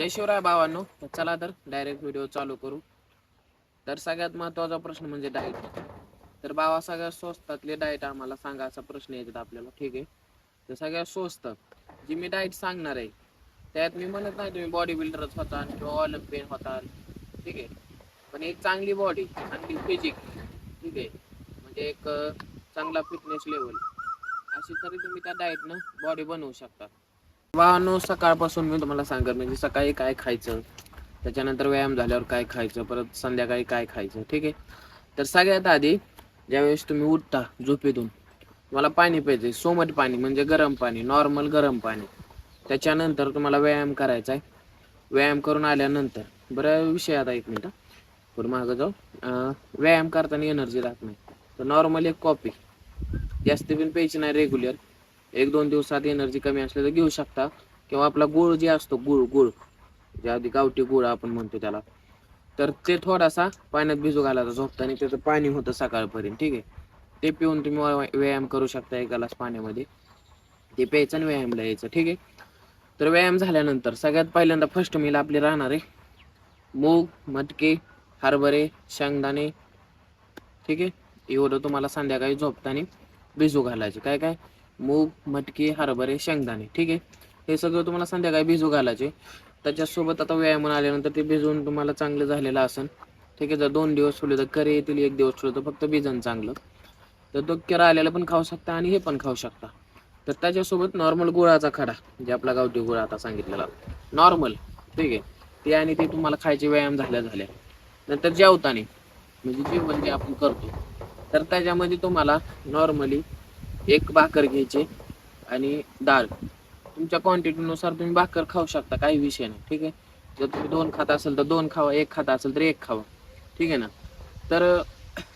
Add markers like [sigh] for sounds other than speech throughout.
जय शिवराय भावांनो तर चला तर डायरेक्ट व्हिडिओ चालू करू. तर सगळ्यात महत्त्वाचा प्रश्न म्हणजे डाएट तर बाबा सगळ्यात स्वस्तातले डाएट आम्हाला सांगा असा प्रश्न येतात आपल्याला ठीक आहे? तर सगळ्यात स्वस्त जी मी डाएट सांगणार आहे त्यात मी म्हणत नाही तुम्ही बॉडी बिल्डरच होता किंवा ऑलिम्पियन होता ठीक आहे? पण एक चांगली बॉडी चांगली फिजिक ठीक आहे? म्हणजे एक चांगला फिटनेस लेवल अशी तरी तुम्ही त्या डाएटनं बॉडी बनवू शकता. भावांनो सकाळपासून मी तुम्हाला सांगत म्हणजे सकाळी काय खायचं त्याच्यानंतर व्यायाम झाल्यावर काय खायचं परत संध्याकाळी काय खायचं ठीक आहे? तर सगळ्यात आधी ज्यावेळेस तुम्ही उठता झोपेतून तुम्हाला पाणी प्यायचं सोमट पाणी म्हणजे गरम पाणी नॉर्मल गरम पाणी. त्याच्यानंतर तुम्हाला व्यायाम करायचा आहे व्यायाम करून आल्यानंतर बरं विषय आता एक मिनटं. पुढे मागं जाऊ. व्यायाम करताना एनर्जी राहत नाही. तर नॉर्मल एक कॉपी जास्त पण प्यायची नाही रेग्युलर एक दोन दिवसात एनर्जी कमी असली तर घेऊ शकता. किंवा आपला गुळ जे असतो गुळ गुळ जे आधी गावठी गुळ आपण म्हणतो त्याला तर ते थोडासा पाण्यात भिजू घालायचा झोपताना त्याचं पाणी होतं सकाळपर्यंत ठीक आहे. ते पिऊन तुम्ही व्यायाम करू शकता एक ग्लास पाण्यामध्ये. ते प्यायचं आणि व्यायामला यायचं ठीक आहे. तर व्यायाम झाल्यानंतर सगळ्यात पहिल्यांदा फर्स्ट मील आपली राहणार आहे. मूग मटके हरभरे शेंगदाणे ठीक आहे. एवढं तुम्हाला संध्याकाळी झोपताना भिजू घालायचे. काय काय? मूग मटकी हरभरे शेंगदाणे ठीक आहे? हे सगळं तुम्हाला संध्याकाळी भिजू घालायचे. त्याच्यासोबत आता व्यायाम आल्यानंतर ते भिजवून तुम्हाला चांगलं झालेलं असन. ठीक आहे? जर दोन दिवस ठेवले तर करे येतील एक दिवस ठेवलं तर फक्त भिजन चांगलं. तर तो केरा आलेला पण खाऊ शकता आणि हे पण खाऊ शकता. तर त्याच्यासोबत नॉर्मल गुळाचा खडा जे आपला गावठी गुळा आता सांगितलेला. नॉर्मल ठीक आहे? ते आणि ते तुम्हाला खायचे व्यायाम झाल्या झाल्या. नंतर जेवताने म्हणजे जेवण जे आपण करतो तर त्याच्यामध्ये तुम्हाला नॉर्मली एक भाकर घ्यायची आणि डाळ. तुमच्या क्वांटिटीनुसार तुम्ही भाकर खाऊ शकता काही विषय नाही ठीक आहे? जर तुम्ही दोन खात असेल तर दोन खावा एक खात असेल तर एक खावा ठीक आहे ना? तर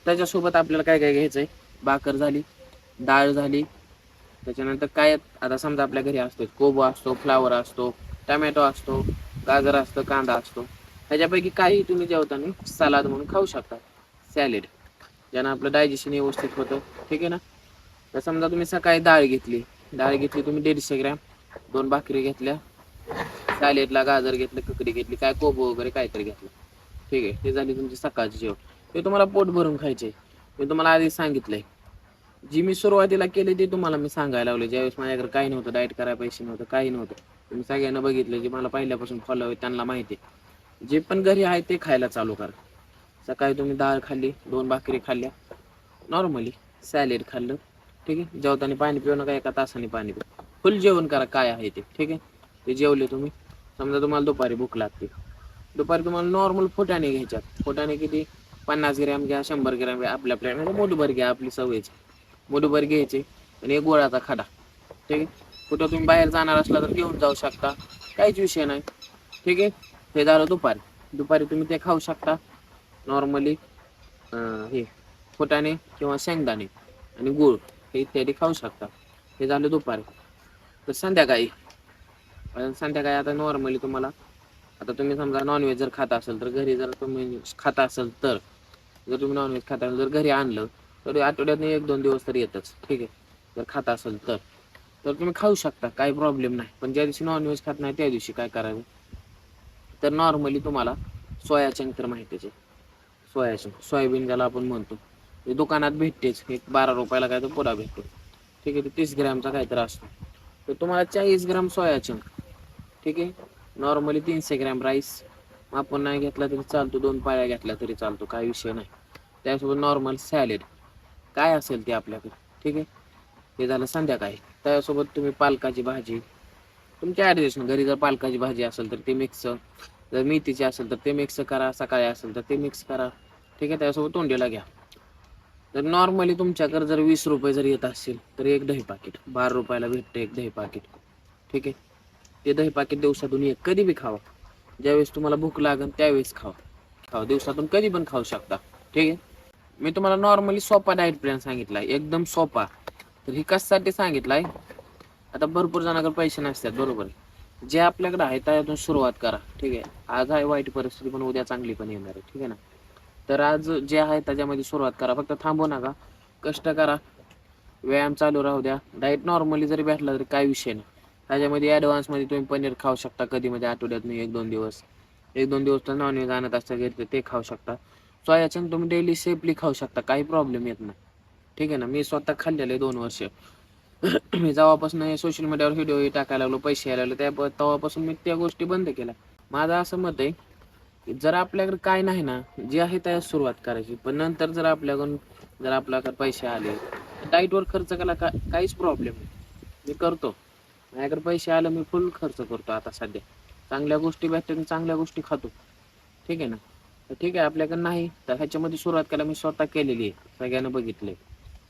त्याच्यासोबत आपल्याला काय काय घ्यायचं आहे भाकर झाली डाळ झाली त्याच्यानंतर काय आता समजा आपल्या घरी असतो कोबो असतो फ्लावर असतो टमॅटो असतो गाजर असतं कांदा असतो ह्याच्यापैकी काही तुम्ही जेवताना सलाद म्हणून खाऊ शकता सॅलेड ज्यानं आपलं डायजेशन व्यवस्थित होतं ठीक आहे ना? तर समजा तुम्ही सकाळी डाळ घेतली. डाळ घेतली तुम्ही दीडशे ग्रॅम. दोन भाकरी घेतल्या. सॅलेडला गाजर घेतलं ककडी घेतली काय कोबो वगैरे काहीतरी घेतलं. ठीक आहे हे झाली तुमची सकाळची जेवण. ते तुम्हाला पोट भरून खायचे. मी तुम्हाला आधी सांगितलंय. जी मी सुरुवातीला केली ती तुम्हाला मी सांगायला लावले. ज्यावेळेस माझ्याकडे काही नव्हतं डाएट करायला पैसे नव्हतं काही नव्हतं. तुम्ही सगळ्यांना बघितलं जे मला पहिल्यापासून फॉलो आहे त्यांना माहिती आहे. जे पण घरी आहे ते खायला चालू करा. सकाळी तुम्ही डाळ खाल्ली दोन भाकरी खाल्ल्या. नॉर्मली सॅलेड खाल्लं. ठीक आहे? जेवताना पाणी पिऊ नका एका तासाने पाणी पिऊ. फुल जेवण करा काय आहे ते ठीक आहे? ते जेवले तुम्ही. समजा तुम्हाला दुपारी भूक लागते. दुपारी तुम्हाला नॉर्मल फुटाणे घ्यायच्यात. फोटाने किती? पन्नास ग्रॅम घ्या शंभर ग्रॅम घ्या आपल्या आपल्या म्हणजे मोठभर घ्या आपली सवयची. मोठभर घ्यायचे आणि एक गोळाचा खडा. ठीक आहे? कुठं तुम्ही बाहेर जाणार असला तर घेऊन जाऊ शकता. काहीच विषय नाही. ठीक आहे? हे झालं दुपारी. दुपारी तुम्ही ते खाऊ शकता. नॉर्मली हे फुटाणे किंवा शेंगदाणे आणि गूळ. हे इत्यादी खाऊ शकता. हे झालं दुपारी. तर संध्याकाळी. संध्याकाळी आता नॉर्मली तुम्हाला आता तुम्ही समजा नॉनव्हेज जर खात असेल तर घरी जर तुम्ही खात असेल तर जर तुम्ही नॉनव्हेज खात असेल जर घरी आणलं तर आठवड्यातून एक दोन दिवस तर येतच. ठीक आहे? जर खात असेल तर. तर तुम्ही खाऊ शकता काही प्रॉब्लेम नाही. पण ज्या दिवशी नॉनव्हेज खात नाही त्या दिवशी काय करावे तर नॉर्मली तुम्हाला सोया चंक तर माहितीच आहे. सोयाचंक सोयाबीन ज्याला आपण म्हणतो. दुकानात भेटतेच. एक बारा रुपयाला काय तो पुरा भेटतो. ठीक आहे तीस ग्रॅमचा काहीतरी असतो. तर तुम्हाला चाळीस ग्रॅम सोया चंक ठीक आहे नॉर्मली तीनशे ग्रॅम राईस. आपण नाही घेतला तरी चालतो दोन पाळ्या घेतल्या तरी चालतो काही विषय नाही. त्यासोबत नॉर्मल सॅलेड. काय असेल ते आपल्याकडे? ठीक आहे हे झालं संध्याकाळी. त्यासोबत तुम्ही पालकाची भाजी. तुमच्या ॲडजस्ट घरी जर पालकाची भाजी असेल तर ते मिक्स जर मेथीची असेल तर ते मिक्स करा सकाळी असेल तर ते मिक्स करा. ठीक आहे त्यासोबत तोंडीला घ्या. तर नॉर्मली तुमच्याकडे जर वीस रुपये जर येत असेल तर एक दही पाकिट बारा रुपयाला भेटतं एक दही पाकिट ठीक आहे? ते दही पाकिट दिवसातून एक. कधी बी खावा. ज्यावेळेस तुम्हाला भूक लागेल त्यावेळेस खावा. खावा. दिवसातून कधी पण खाऊ शकता. ठीक आहे? मी तुम्हाला नॉर्मली सोपा डाएट प्लॅन सांगितलाय. एकदम सोपा. तर ही कशासाठी सांगितलाय? आता भरपूर जणांकडे पैसे नसतात बरोबर जे आपल्याकडे आहे त्यातून सुरुवात करा. ठीक आहे? आज आहे वाईट परिस्थिती पण उद्या चांगली पण येणार आहे. ठीक आहे ना? तर आज जे आहे त्याच्यामध्ये सुरुवात करा. फक्त थांबू नका. कष्ट करा. व्यायाम चालू राहू द्या. डाएट नॉर्मली जरी भेटला तरी काही विषय नाही. त्याच्यामध्ये ॲडव्हान्समध्ये तुम्ही पनीर खाऊ शकता. कधी म्हणजे आठवड्यात एक दोन दिवस. एक दोन दिवस तर नॉनव्हेज आणत असता घेतलं ते खाऊ शकता. सोयाचंक तुम्ही डेली सेफली खाऊ शकता. काही प्रॉब्लेम येत नाही. ठीक आहे ना? मी स्वतः खाल्लेलं आहे दोन वर्ष. [clears throat] मी जेव्हापासून सोशल मीडियावर व्हिडिओ टाकायला लागलो पैसे यायला लागलो त्या तेव्हापासून मी त्या गोष्टी बंद केल्या. माझं असं मत आहे जर आपल्याकडे काय नाही ना जे आहे त्या सुरुवात करायची. पण नंतर जर आपल्याकडून जर आपल्याकडे पैसे आले डाईटवर खर्च केला का काहीच प्रॉब्लेम नाही. मी करतो. माझ्याकडे पैसे आले मी फुल खर्च करतो आता सध्या. चांगल्या गोष्टी भेटतात चांगल्या गोष्टी खातो. ठीक आहे ना? तर ठीक आहे आपल्याकडे नाही. तर ह्याच्यामध्ये सुरुवात करायला मी स्वतः केलेली आहे. सगळ्यांना बघितले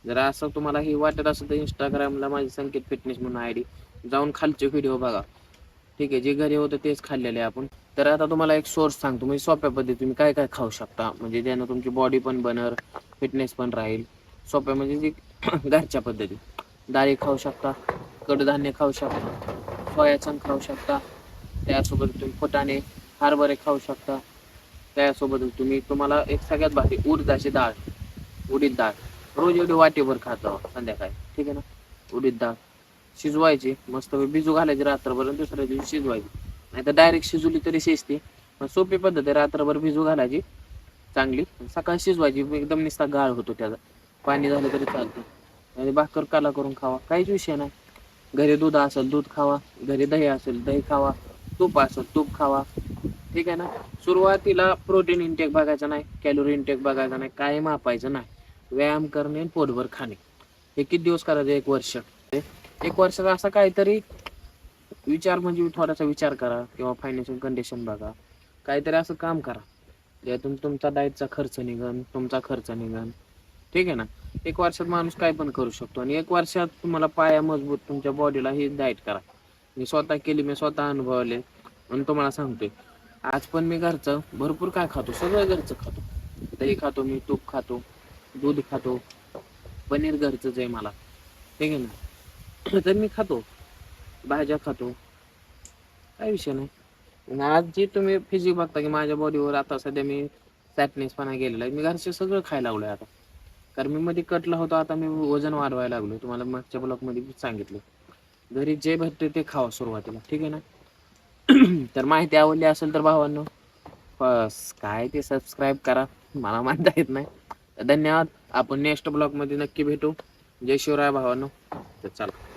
जर असं तुम्हाला हे वाटत असेल तर इंस्टाग्रामला माझी संकेत फिटनेस म्हणून आय डी जाऊन खालचे व्हिडिओ बघा. ठीक आहे जे घरी होतं तेच खाल्लेलं आहे आपण. तर आता तुम्हाला एक सोर्स सांगतो म्हणजे सोप्या पद्धती तुम्ही काय काय खाऊ शकता. म्हणजे ज्यानं तुमची बॉडी पण बनर फिटनेस पण राहील. सोप्या म्हणजे जी [coughs] घरच्या पद्धती. डाळी खाऊ शकता कडधान्य खाऊ शकता सोयाचण खाऊ शकता त्यासोबत तुम्ही फुटाणे हरभरे खाऊ शकता. त्यासोबत तुम्ही तुम्हाला एक सगळ्यात भारी उडदाची डाळ उडीद डाळ. रोज एवढी वाटेभर खात संध्याकाळी. ठीक आहे ना? उडीद डाळ. शिजवायची. मस्त भिजू घालायची रात्रभर दुसऱ्या दिवशी शिजवायची. नाही तर डायरेक्ट शिजवली तरी शिजते. पण सोपी पद्धत आहे रात्रभर भिजू घालायची चांगली. सकाळी शिजवायची एकदम निस्ता गाळ होतो त्याचा. पाणी झालं तरी चालतं. आणि भाकर काला करून खावा. काहीच विषय नाही. घरी दूध असेल दूध खावा. घरी दही असेल दही खावा. तूप असेल तूप खावा. ठीक आहे ना? सुरुवातीला प्रोटीन इंटेक बघायचा नाही कॅलोरी इंटेक बघायचा नाही काय मापायचं नाही. व्यायाम करणे पोटभर खाणे. हे किती दिवस करायचं? एक वर्ष. एक वर्षाचा असा काहीतरी विचार म्हणजे थोडासा विचार करा किंवा फायनान्शियल कंडिशन बघा. काहीतरी असं काम करा. ज्यातून तुमचा डायटचा खर्च निघन तुमचा खर्च निघन. ठीक आहे ना? एक वर्षात माणूस काय पण करू शकतो आणि एक वर्षात तुम्हाला पाया मजबूत तुमच्या बॉडीला ही डाएट करा. मी स्वतः केली मी स्वतः अनुभवले आणि तुम्हाला सांगतोय. आज पण मी घरचं भरपूर काय खातो? सगळं घरचं खातो. दही खातो मी तूप खातो दूध खातो. पनीर घरचंच आहे मला. ठीक आहे ना? [coughs] तर मी खातो. भाज्या खातो. काय विषय नाही. आज जे तुम्ही फिजिक बघता की माझ्या बॉडीवर आता सध्या मी फॅटनेसपणा गेलेला आहे. मी घरचे सगळं खायला लागलोय आता. कारण मी मध्ये कटला होतो आता मी वजन वाढवायला लागलो तुम्हाला मागच्या ब्लॉकमध्ये सांगितलं. घरी जे भेटते ते खावा सुरुवातीला. ठीक आहे ना? [coughs] तर माहिती आवडली असेल तर भावांनो बस. काय ते सबस्क्राईब करा. मला मानता येत नाही. तर धन्यवाद. आपण नेक्स्ट ब्लॉगमध्ये नक्की भेटू. जय शिवराय भावांनो. तर चला.